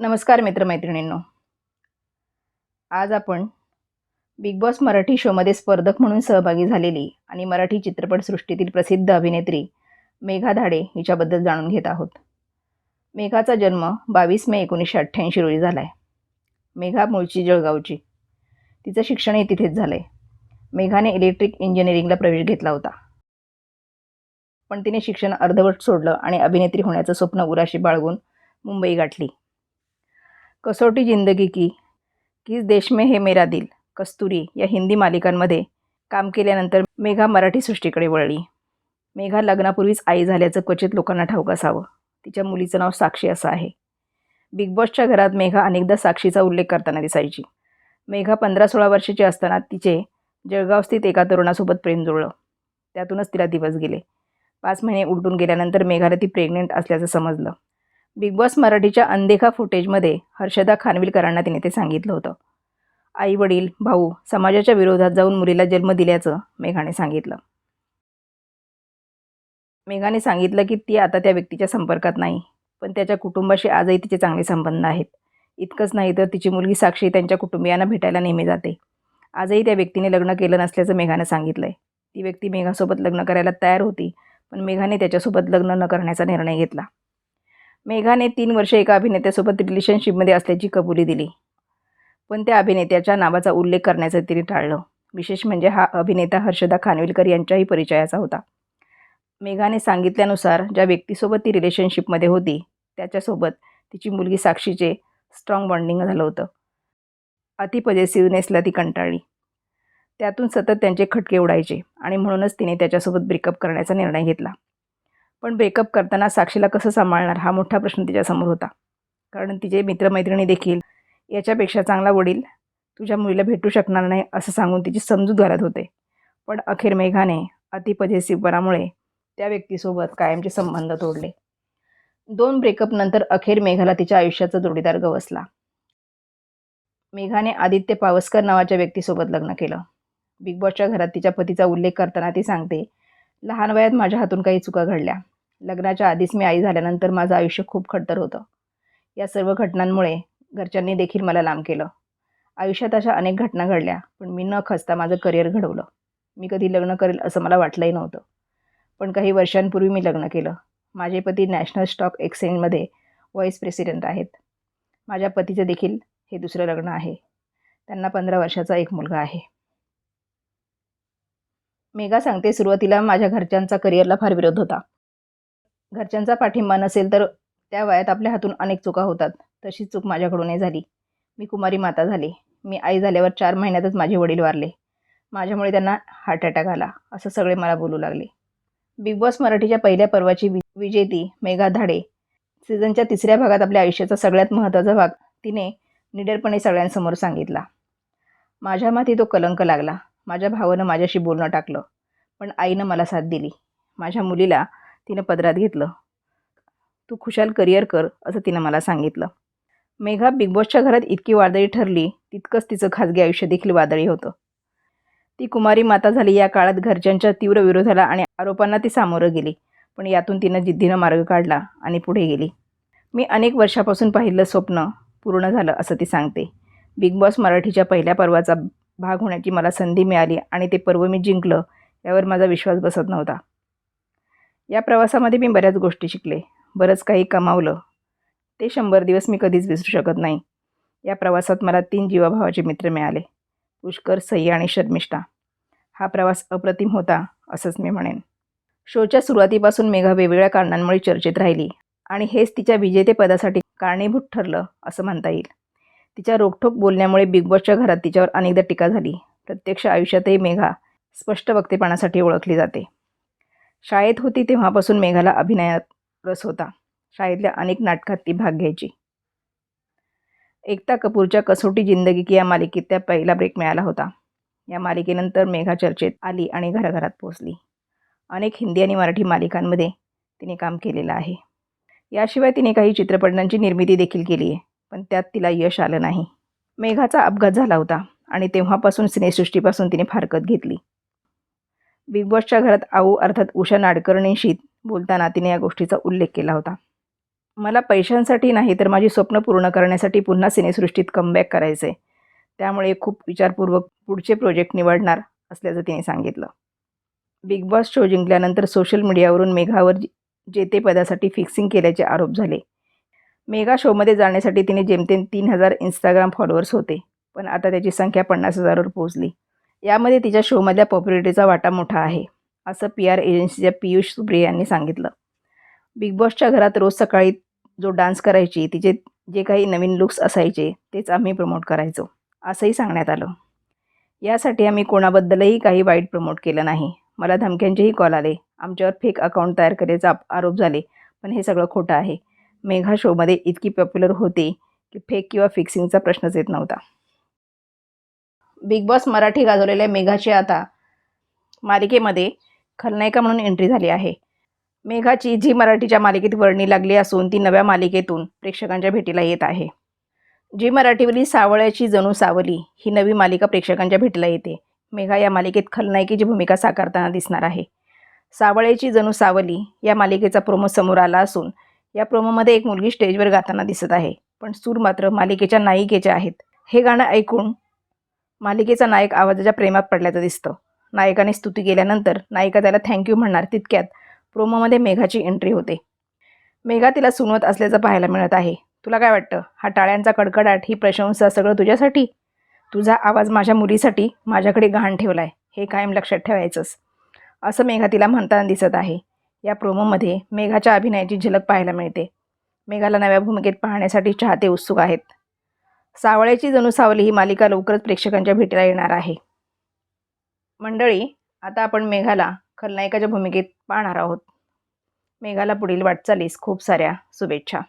नमस्कार मित्रमैत्रिणींनो. आज आपण बिग बॉस मराठी शोमध्ये स्पर्धक म्हणून सहभागी झालेली आणि मराठी चित्रपटसृष्टीतील प्रसिद्ध अभिनेत्री मेघा धाडे हिच्याबद्दल जाणून घेत आहोत. मेघाचा जन्म बावीस मे एकोणीसशे अठ्ठ्याऐंशी रोजी झाला आहे मेघा मूळची जळगावची. तिचं शिक्षणही तिथेच झालं आहे मेघाने इलेक्ट्रिक इंजिनिअरिंगला प्रवेश घेतला होता. पण तिने शिक्षण अर्धवट सोडलं आणि अभिनेत्री होण्याचं स्वप्न उराशी बाळगून मुंबई गाठली. कसोटी जिंदगी की किस देश में हे मेरा दिल? कस्तुरी या हिंदी मालिकांमध्ये काम केल्यानंतर मेघा मराठी सृष्टीकडे वळली. मेघा लग्नापूर्वीच आई झाल्याचं क्वचित लोकांना ठाऊक असावं. तिच्या मुलीचं नाव साक्षी असं आहे. बिग बॉसच्या घरात मेघा अनेकदा साक्षीचा उल्लेख करताना दिसायची. मेघा पंधरा सोळा वर्षाची असताना तिचे जळगावस्थित एका तरुणासोबत प्रेम जुळलं. त्यातूनच तिला दिवस गेले. पाच महिने उलटून गेल्यानंतर मेघाला ती प्रेग्नेंट असल्याचं समजलं. बिग बॉस मराठीच्या अनदेखा फुटेजमध्ये हर्षदा खानविलकरांना तिने ते सांगितलं होतं. आई वडील भाऊ समाजाच्या विरोधात जाऊन मुलीला जन्म दिल्याचं मेघाने सांगितलं. मेघाने सांगितलं की ती आता त्या व्यक्तीच्या संपर्कात नाही पण त्याच्या कुटुंबाशी आजही तिचे चांगले संबंध आहेत. इतकंच नाही तर तिची मुलगी साक्षी त्यांच्या कुटुंबियांना भेटायला नेहमी जाते. आजही त्या व्यक्तीने लग्न केलं नसल्याचं मेघाने सांगितलं आहे ती व्यक्ती मेघासोबत लग्न करायला तयार होती पण मेघाने त्याच्यासोबत लग्न न करण्याचा निर्णय घेतला. मेघाने तीन वर्षे एका अभिनेत्यासोबत रिलेशनशिपमध्ये असल्याची कबुली दिली. पण त्या अभिनेत्याच्या नावाचा उल्लेख करण्याचं तिने टाळलं. विशेष म्हणजे हा अभिनेता हर्षदा खानविलकर यांच्याही परिचयाचा होता. मेघाने सांगितल्यानुसार ज्या व्यक्तीसोबत ती रिलेशनशिपमध्ये होती त्याच्यासोबत तिची मुलगी साक्षीचे स्ट्रॉंग बॉन्डिंग झालं होतं. अतिपजेसिवनेसला ती कंटाळली. त्यातून सतत त्यांचे खटके उडायचे आणि म्हणूनच तिने त्याच्यासोबत ब्रेकअप करण्याचा निर्णय घेतला. पण ब्रेकअप करताना साक्षीला कसं सांभाळणार? हा मोठा प्रश्न तिच्यासमोर होता. कारण तिचे मित्रमैत्रिणी देखील याच्यापेक्षा चांगला वडील तुझ्या मुलीला भेटू शकणार नाही असं सांगून तिची समजूत घालत होते. पण अखेर मेघाने अतिपजेसिवपणामुळे त्या व्यक्तीसोबत कायमचे संबंध तोडले. दोन ब्रेकअपनंतर अखेर मेघाला तिच्या आयुष्याचा जोडीदार गवसला. मेघाने आदित्य पावसकर नावाच्या व्यक्तीसोबत लग्न केलं. बिग बॉसच्या घरात तिच्या पतीचा उल्लेख करताना ती सांगते लहान वयात माझ्या हातून काही चुका घडल्या. लग्नाच्या आधीच मी आई झाल्यानंतर माझं आयुष्य खूप खडतर होतं. या सर्व घटनांमुळे घरच्यांनी देखील मला लांब केलं. आयुष्यात अशा अनेक घटना घडल्या पण मी न खचता माझं करिअर घडवलं. मी कधी लग्न करेल असं मला वाटलंही नव्हतं. पण काही वर्षांपूर्वी मी लग्न केलं. माझे पती नॅशनल स्टॉक एक्सचेंजमध्ये व्हाईस प्रेसिडेंट आहेत. माझ्या पतीचं देखील हे दुसरं लग्न आहे. त्यांना पंधरा वर्षाचा एक मुलगा आहे. मेघा सांगते सुरुवातीला माझ्या घरच्यांचा करिअरला फार विरोध होता. घरच्यांचा पाठिंबा नसेल तर त्या वयात आपल्या हातून अनेक चुका होतात. तशी चूक माझ्याकडूनही झाली. मी कुमारी माता झाली. मी आई झाल्यावर चार महिन्यातच माझे वडील वारले. माझ्यामुळे त्यांना हार्ट अटॅक आला. असं सगळे मला बोलू लागले. बिग बॉस मराठीच्या पहिल्या पर्वाची वि विजेती मेघा धाडे. सीझनच्या तिसऱ्या भागात आपल्या आयुष्याचा सगळ्यात महत्त्वाचा भाग तिने निडरपणे सगळ्यांसमोर सांगितला. माझ्या माती तो कलंक लागला. माझ्या भावानं माझ्याशी बोलणं टाकलं. पण आईनं मला साथ दिली. माझ्या मुलीला तिनं पदरात घेतलं. तू खुशाल करिअर कर असं तिनं मला सांगितलं. मेघा बिग बॉसच्या घरात इतकी वादळी ठरली तितकंच तिचं खाजगी आयुष्य देखील वादळी होतं. ती कुमारी माता झाली या काळात घरच्यांच्या तीव्र विरोधाला आणि आरोपांना ती सामोरं गेली पण यातून तिनं जिद्दीनं मार्ग काढला आणि पुढे गेली. मी अनेक वर्षापासून पाहिलं स्वप्न पूर्ण झालं असं ती सांगते. बिग बॉस मराठीच्या पहिल्या पर्वाचा भाग होण्याची मला संधी मिळाली आणि ते पर्व मी जिंकलं यावर माझा विश्वास बसत नव्हता. या प्रवासामध्ये मी बऱ्याच गोष्टी शिकले. बरंच काही कमावलं. ते शंभर दिवस मी कधीच विसरू शकत नाही. या प्रवासात मला तीन जीवाभावाचे मित्र मिळाले. पुष्कर सई आणि शर्मिष्ठा. हा प्रवास अप्रतिम होता असंच मी म्हणेन. शोच्या सुरुवातीपासून मेघा वेगवेगळ्या कारणांमुळे चर्चेत राहिली आणि हेच तिच्या विजेतेपदासाठी कारणीभूत ठरलं असं म्हणता येईल. तिच्या रोखोक बोलण्यामुळे बिग बॉसच्या घरात तिच्यावर अनेकदा टीका झाली. प्रत्यक्ष आयुष्यातही मेघा स्पष्ट वक्तेपणासाठी ओळखली जाते. शाळेत होती तेव्हापासून मेघाला अभिनयात रस होता. शाळेतल्या अनेक नाटकात ती भाग घ्यायची. एकता कपूरच्या कसोटी जिंदगी की या मालिकेत त्या पहिला ब्रेक मिळाला होता. या मालिकेनंतर मेघा चर्चेत आली आणि घराघरात पोहोचली. अनेक हिंदी आणि मराठी मालिकांमध्ये तिने काम केलेलं आहे. याशिवाय तिने काही चित्रपटांची निर्मिती देखील केली आहे पण त्यात तिला यश आलं नाही. मेघाचा अपघात झाला होता आणि तेव्हापासून सिनेसृष्टीपासून तिने फारकत घेतली. बिग बॉसच्या घरात आऊ अर्थात उषा नाडकर्णीशी बोलताना तिने या गोष्टीचा उल्लेख केला होता. मला पैशांसाठी नाही तर माझी स्वप्न पूर्ण करण्यासाठी पुन्हा सिनेसृष्टीत कमबॅक करायचं. आहे त्यामुळे खूप विचारपूर्वक पुढचे प्रोजेक्ट निवडणार असल्याचं तिने सांगितलं. बिग बॉस शो जिंकल्यानंतर सोशल मीडियावरून मेघावर जेतेपदासाठी फिक्सिंग केल्याचे आरोप झाले. मेगा शोमध्ये जाण्यासाठी तिने जेमतेम तीन हजार इंस्टाग्राम फॉलोअर्स होते पण आता त्याची संख्या पन्नास हजारावर पोहोचली. यामध्ये तिच्या शोमधल्या पॉप्युलरिटीचा वाटा मोठा आहे असं पी आर एजन्सीच्या पियुष सुप्रिया यांनी सांगितलं. बिग बॉसच्या घरात रोज सकाळी जो डान्स करायची तिचे जे काही नवीन लुक्स असायचे तेच आम्ही प्रमोट करायचो असंही सांगण्यात आलं. यासाठी आम्ही कोणाबद्दलही काही वाईट प्रमोट केलं नाही. मला धमक्यांचेही कॉल आले. आमच्यावर फेक अकाउंट तयार करायचा आरोप झाले पण हे सगळं खोटं आहे. मेघा शोमध्ये इतकी पॉप्युलर होते की फेक किंवा फिक्सिंगचा प्रश्नच येत नव्हता. बिग बॉस मराठी गाजवलेल्या मेघाची आता मालिकेमध्ये खलनायिका म्हणून एंट्री झाली आहे. मेघाची झी मराठीच्या मालिकेत वर्णी लागली असून ती नव्या मालिकेतून प्रेक्षकांच्या भेटीला येत आहे. झी मराठीवरील सावळ्याची जणू सावली ही नवी मालिका प्रेक्षकांच्या भेटीला येते. मेघा या मालिकेत खलनायकीची भूमिका साकारताना दिसणार आहे. सावळ्याची जणू सावली या मालिकेचा प्रोमो समोर आला असून या प्रोमोमध्ये एक मुलगी स्टेजवर गाताना दिसत आहे. पण सूर मात्र मालिकेच्या नायिकेच्या आहेत. हे गाणं ऐकून मालिकेचा नायक आवाजाच्या प्रेमात पडल्याचं दिसतं. नायकाने स्तुती केल्यानंतर नायिका त्याला थँक्यू म्हणणार तितक्यात प्रोमोमध्ये मेघाची एंट्री होते. मेघा तिला सुनवत असल्याचं पाहायला मिळत आहे. तुला काय वाटतं? हा टाळ्यांचा कडकडाट ही प्रशंसा सगळं तुझ्यासाठी? तुझा आवाज माझ्या मुलीसाठी माझ्याकडे गहाण ठेवला आहे हे कायम लक्षात ठेवायचंच. असं मेघा तिला म्हणताना दिसत आहे. या प्रोमोमध्ये मेघाच्या अभिनयाची झलक पाहायला मिळते. मेघाला नव्या भूमिकेत पाहण्यासाठी चाहते उत्सुक आहेत. सावळ्याची जणू सावली ही मालिका लवकरच प्रेक्षकांच्या भेटीला येणार आहे. मंडळी आता आपण मेघाला खलनायकाच्या भूमिकेत पाहणार आहोत. मेघाला पुढील वाटचालीस खूप साऱ्या शुभेच्छा.